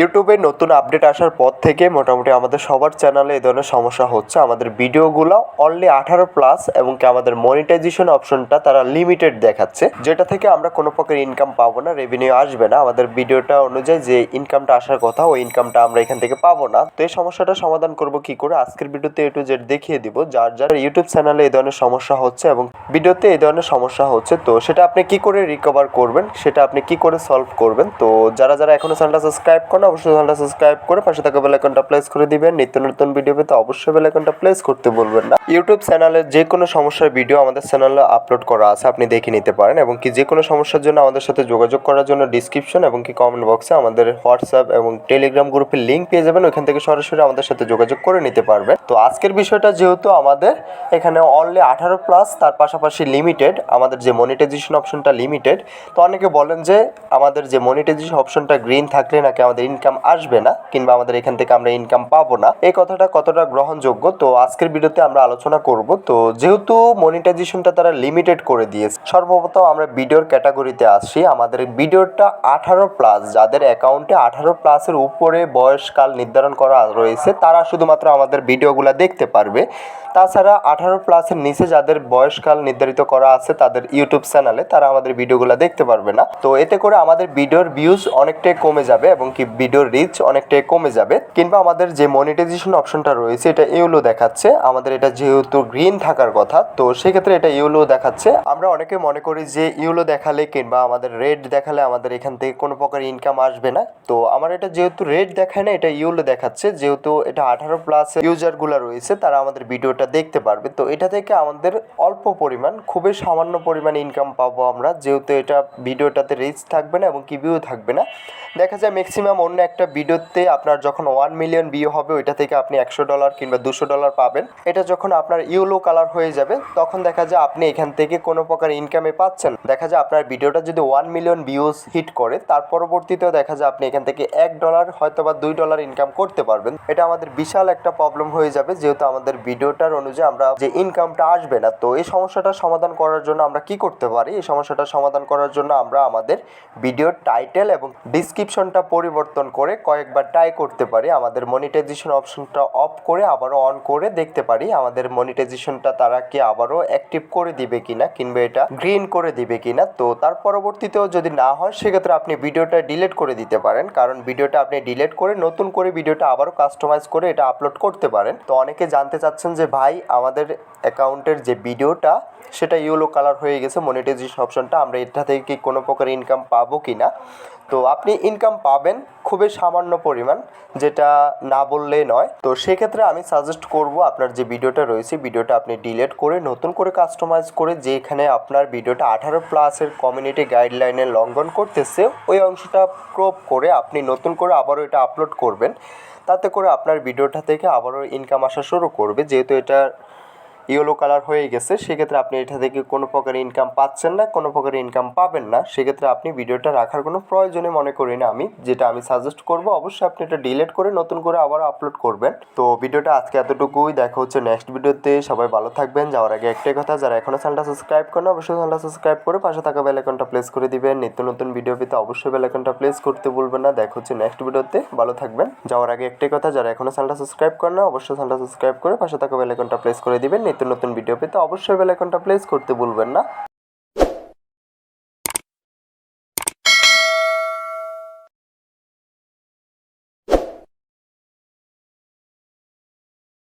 ইউটিউবে নতুন আপডেট আসার পর থেকে মোটামুটি আমাদের সবার চ্যানেলে এই ধরনের সমস্যা হচ্ছে। আমাদের ভিডিওগুলো অনলি আঠারো প্লাস এবং কি আমাদের মনিটাইজেশন অপশনটা তারা লিমিটেড দেখাচ্ছে। যেটা থেকে আমরা কোনো প্রকার ইনকাম পাবো না রেভিনিউ আসবে না। আমাদের ভিডিওটা অনুযায়ী যে ইনকামটা আসার কথা, ওই ইনকামটা আমরা এখান থেকে পাবো না। তো এই সমস্যাটা সমাধান করব কি করে? আজকের ভিডিওতে এ টু দেখিয়ে দিব যার যার ইউটিউব চ্যানেলে এই ধরনের সমস্যা হচ্ছে এবং ভিডিওতে এই ধরনের সমস্যা হচ্ছে। তো সেটা আপনি কি করে রিকভার করবেন? সেটা আপনি কি করে সলভ করবেন? তো যারা যারা এখনও চ্যানেলটা সাবস্ক্রাইব করেন অবশ্যই চ্যানেলটা সাবস্ক্রাইব করে পাশে থাকা বেল আইকনটা প্লেস করে দিবেন। নিত্য নতুন ভিডিও পেতে অবশ্যই বেল আইকনটা প্লেস করতে বলবেন না। ইউটিউব চ্যানেলের যে কোনো সমস্যার ভিডিও আমাদের চ্যানেলে আপলোড করা আছে, আপনি দেখে নিতে পারেন এবং কি যে কোনো সমস্যার জন্য আমাদের সাথে যোগাযোগ করার জন্য ডিসক্রিপশন এবং কি কমেন্ট বক্সে আমাদের হোয়াটসঅ্যাপ এবং টেলিগ্রাম গ্রুপের লিঙ্ক পেয়ে যাবেন। ওইখান থেকে সরাসরি আমাদের সাথে যোগাযোগ করে নিতে পারবেন। তো আজকের বিষয়টা যেহেতু আমাদের এখানে অনলি আঠারো প্লাস তার পাশাপাশি লিমিটেড আমাদের যে মনিটাইজেশন অপশনটা লিমিটেড তো অনেকে বলেন যে আমাদের যে মনিটাইজেশন অপশনটা গ্রিন থাকলে নাকি আমাদের ইনকাম আসবে না, কিংবা আমাদের এখান থেকে আমরা ইনকাম পাবো না। এই কথাটা কতটা গ্রহণযোগ্য? তো আজকের ভিডিওতে আমরা আলোচনা করব, তো যেহেতু মনিটাইজেশনটা তারা লিমিটেড করে দিয়েছে, সর্বপ্রথম আমরা ভিডিওর ক্যাটাগরিতে আসি। আমাদের ভিডিওটা আঠারো প্লাস যাদের অ্যাকাউন্টে আঠারো প্লাসের উপরে বয়সকাল নির্ধারণ করা রয়েছে, তারা শুধুমাত্র আমাদের ভিডিওগুলো দেখতে পারবে। তাছাড়া আঠারো প্লাসের নিচে যাদের বয়সকাল নির্ধারিত করা আছে, তাদের ইউটিউব চ্যানেলে তারা আমাদের ভিডিওগুলো দেখতে পারবে না। তো এতে করে আমাদের ভিডিওর ভিউজ অনেকটাই কমে যাবে, এবং কি ভিডিওর রিচ অনেকটাই কমে যাবে। কিংবা আমাদের যে মনিটাইজেশন অপশনটা রয়েছে, এটা ইউলো দেখাচ্ছে। আমাদের এটা যেহেতু গ্রিন থাকার কথা, তো সেক্ষেত্রে এটা ইউলো দেখাচ্ছে। আমরা অনেকে মনে করি যে ইউলো দেখালে কিংবা আমাদের রেড দেখালে আমাদের এখান থেকে কোনো প্রকার ইনকাম আসবে না। তো আমার এটা যেহেতু রেড দেখায় না, এটা ইউলো দেখাচ্ছে। যেহেতু এটা আঠারো প্লাস ইউজারগুলো রয়েছে, তারা আমাদের ভিডিওটা দেখতে পারবে। তো এটা থেকে আমাদের অল্প পরিমাণ, খুবই সামান্য পরিমাণ ইনকাম পাবো আমরা। যেহেতু এটা ভিডিওটাতে রিচ থাকবে না এবং কি ভিউ থাকবে না। দেখা যায় ম্যাক্সিমাম অন্য একটা ভিডিওতে আপনার যখন ওয়ান মিলিয়ন ভিউ হবে, ওইটা থেকে আপনি একশো ডলার কিংবা দুশো ডলার পাবেন। এটা যখন আপনার ইউলো কালার হয়ে যাবে, তখন দেখা যায় আপনি এখান থেকে কোনো প্রকার ইনকামে পাচ্ছেন দেখা যায় আপনার ভিডিওটা যদি ওয়ান মিলিয়ন ভিউজ হিট করে, তার পরবর্তীতেও দেখা যায় আপনি এখান থেকে এক ডলার হয়তো বা দুই ডলার ইনকাম করতে পারবেন। এটা আমাদের বিশাল একটা প্রবলেম হয়ে যাবে, যেহেতু আমাদের ভিডিওটার অনুযায়ী আমরা যে ইনকামটা আসবে না, তো এই সমস্যাটা সমাধান করার জন্য আমরা কি করতে পারি? এই সমস্যাটা সমাধান করার জন্য আমরা আমাদের ভিডিওর টাইটেল এবং ডিসক্রিপশনটা পরিবর্তন করে কয়েকবার ট্রাই করতে পারি। আমাদের মনিটাইজেশন অপশনটা অফ করে আবারও অন করে দেখতে পারি। আমাদের মনিটাইজেশনটা তারা কি আবারও অ্যাক্টিভ করে দিবে কিনা কিংবা এটা গ্রিন করে দিবে কিনা। তো তার পরবর্তীতেও যদি না হয়, সেক্ষেত্রে আপনি ভিডিওটা ডিলিট করে দিতে পারেন। কারণ ভিডিওটা আপনি ডিলিট করে নতুন করে ভিডিওটা আবারও কাস্টমাইজ করে এটা আপলোড করতে পারেন। তো অনেকে জানতে চাচ্ছেন যে, ভাই, আমাদের অ্যাকাউন্টের যে ভিডিওটা সেটা ইয়েলো কালার হয়ে গেছে মনিটাইজেশন অপশনটা আমরা এটা থেকে কি কোনো প্রকার ইনকাম পাবো কি না তো আপনি ইনকাম পাবেন খুবই সামান্য পরিমাণ, যেটা না বললেই নয়। তো সেক্ষেত্রে আমি সাজেস্ট করব আপনার যে ভিডিওটা রয়েছে ভিডিওটা আপনি ডিলিট করে নতুন করে কাস্টমাইজ করে যেখানে আপনার ভিডিওটা আঠারো প্লাসের কমিউনিটি গাইডলাইনের লঙ্ঘন করতেছে, ওই অংশটা ক্রপ করে আপনি নতুন করে আবারও এটা আপলোড করবেন। তাতে করে আপনার ভিডিওটা থেকে আবারও ইনকাম আসা শুরু করবে, যেহেতু এটা ইয়েলো কালার হয়ে গেছে, সেক্ষেত্রে আপনি এটা থেকে কোনো প্রকার ইনকাম পাচ্ছেন না, কোনো প্রকার ইনকাম পাবেন না। সেক্ষেত্রে আপনি ভিডিওটা রাখার কোনো প্রয়োজনে মনে করি না আমি, যেটা আমি সাজেস্ট করব। অবশ্যই আপনি এটা ডিলিট করে নতুন করে আবার আপলোড করবেন। তো ভিডিওটা আজকে এতটুকুই, দেখা হচ্ছে নেক্সট ভিডিওতে। সবাই ভালো থাকবেন, যাওয়ার আগে একটাই কথা, যারা এখনও চ্যানেলটা সাবস্ক্রাইব করেন অবশ্যই চ্যানেলটা সাবস্ক্রাইব করে পাশে থাকা বেল আইকনটা প্লেস করে দিবেন। নিত্য নতুন ভিডিও পেতে অবশ্যই বেল আইকনটা প্লেস করতে ভুলবেন না। দেখা হচ্ছে নেক্সট ভিডিওতে। ভালো থাকবেন, যাওয়ার আগে একটাই কথা, যারা এখনও চ্যানেলটা সাবস্ক্রাইব করেন না অবশ্যই চ্যানেলটা সাবস্ক্রাইব করে পাশে থাকা বেল আইকনটা প্লেস করে দিবেন। নিত্য নতুন ভিডিও পেতে অবশ্যই বেলাইকনটা প্লেস করতে ভুলবেন না।